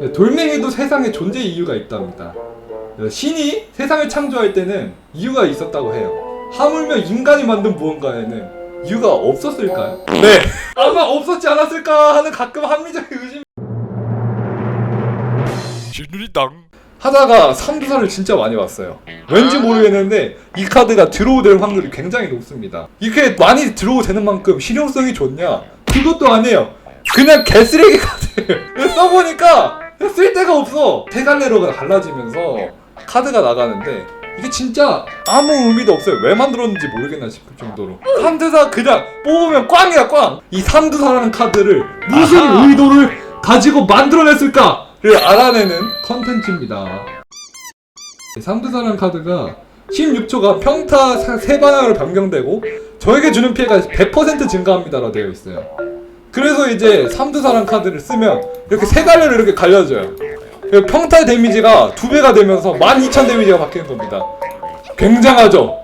네, 돌멩이도 세상에 존재 이유가 있답니다. 그래서 신이 세상을 창조할 때는 이유가 있었다고 해요. 하물며 인간이 만든 무언가에는 이유가 없었을까요? 네. 아마 없었지 않았을까 하는 가끔 합리적인 의심. 진우리당 하다가 삼두사를 진짜 많이 봤어요. 왠지 모르겠는데 이 카드가 드로우 될 확률이 굉장히 높습니다. 이렇게 많이 드로우 되는 만큼 실용성이 좋냐? 그것도 아니에요. 그냥 개쓰레기 카드. 써보니까 쓸데가 없어. 대갈래로가 갈라지면서 카드가 나가는데 이게 진짜 아무 의미도 없어요. 왜 만들었는지 모르겠나 싶을 정도로. 삼두사 그냥 뽑으면 꽝이야 꽝. 이 삼두사라는 카드를 무슨 아하. 의도를 가지고 만들어냈을까를 알아내는 컨텐츠입니다. 삼두사라는 카드가 16초가 평타 사- 세 방향으로 변경되고 저에게 주는 피해가 100% 증가합니다라고 되어 있어요. 그래서 이제 삼두사란 카드를 쓰면 이렇게 세 갈래로 이렇게 갈려져요. 평타 데미지가 두 배가 되면서 12,000 데미지가 바뀌는 겁니다. 굉장하죠?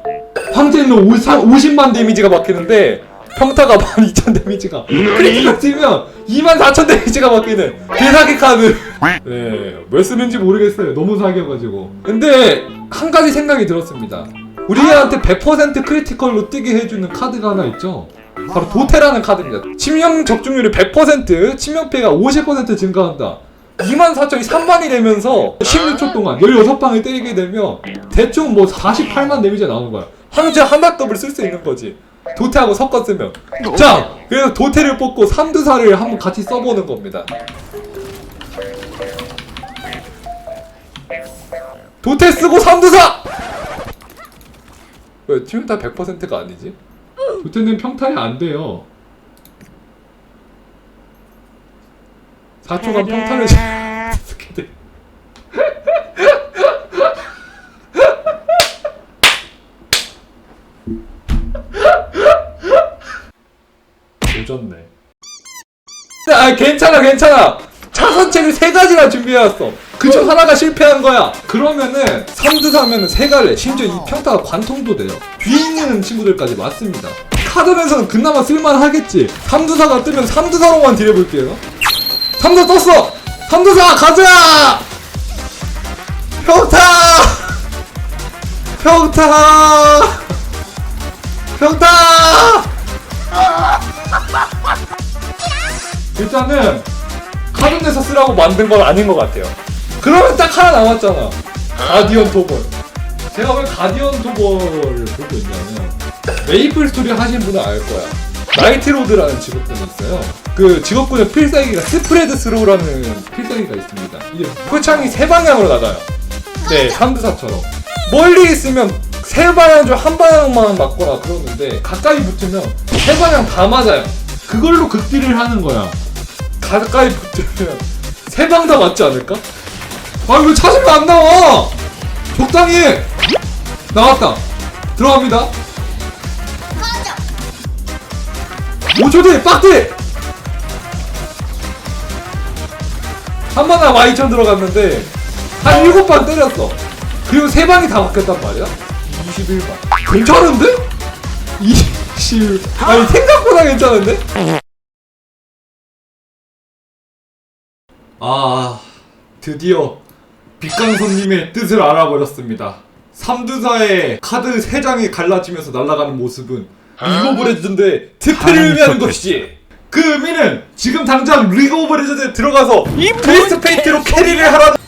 황제는 50만 데미지가 바뀌는데 평타가 12,000 데미지가 크리티컬 쓰면 24,000 데미지가 바뀌는 대사기 카드 네, 왜 쓰는지 모르겠어요. 너무 사기여가지고. 근데 한 가지 생각이 들었습니다. 우리한테 100% 크리티컬로 뜨게 해주는 카드가 하나 있죠. 바로 도테라는 카드입니다. 치명 적중률이 100%, 치명 피해가 50% 증가한다. 24,000이 3만이 되면서 16초 동안 16방을 때리게 되면 대충 뭐 48만 데미지가 나오는 거야. 황제 한박 더블 쓸 수 있는 거지. 도태하고 섞어 쓰면. 자, 그래서 도태를 뽑고 삼두사를 한번 같이 써보는 겁니다. 도태 쓰고 삼두사! 왜 치명타 100%가 아니지? 도태는 평타에 안 돼요. 4초간 평타를 쓰게 돼. 오졌네. 아 괜찮아 괜찮아. 차선책을 세 가지나 준비해왔어. 그중 하나가 실패한 거야. 그러면은 삼두사면은 세 갈래. 심지어 이 평타가 관통도 돼요. 뒤에 있는 친구들까지 맞습니다. 카드에서는 그나마 쓸만하겠지. 삼두사가 뜨면 삼두사로만 딜해볼게요. 삼두 떴어. 삼두사 가자. 평타. 평타. 평타. 일단은 카드에서 쓰라고 만든 건 아닌 것 같아요. 그러면 딱 하나 남았잖아. 가디언 토벌. 제가 왜 가디언 토벌을 보고 있냐면 메이플 스토리 하신 분은 알 거야. 나이트로드라는 직업군이 있어요. 그 직업군의 필살기가 스프레드 스로우라는 필살기가 있습니다. 이게 표창이 세 방향으로 나가요. 네, 삼두사처럼. 멀리 있으면 세 방향 중 한 방향만 맞거나 그러는데 가까이 붙으면 세 방향 다 맞아요. 그걸로 극딜을 하는 거야. 가까이 붙으면 세 방 다 맞지 않을까? 아 이거 찾으면 안 나와! 적당히 해! 나왔다. 들어갑니다. 5초 뒤에 빡대! 한 번에 12,000 들어갔는데 한 7방 때렸어. 그리고 세 방이 다 바뀌었단 말이야? 21방. 괜찮은데? 20. 아니 생각보다 괜찮은데? 아 드디어 빛강 손님의 뜻을 알아버렸습니다. 삼두사의 카드 3장이 갈라지면서 날아가는 모습은 리그 오브 레전드의 특혜를 의미하는 것이지. 그 의미는 지금 당장 리그 오브 레전드에 들어가서 트위스트 페이트로 캐리를 하라는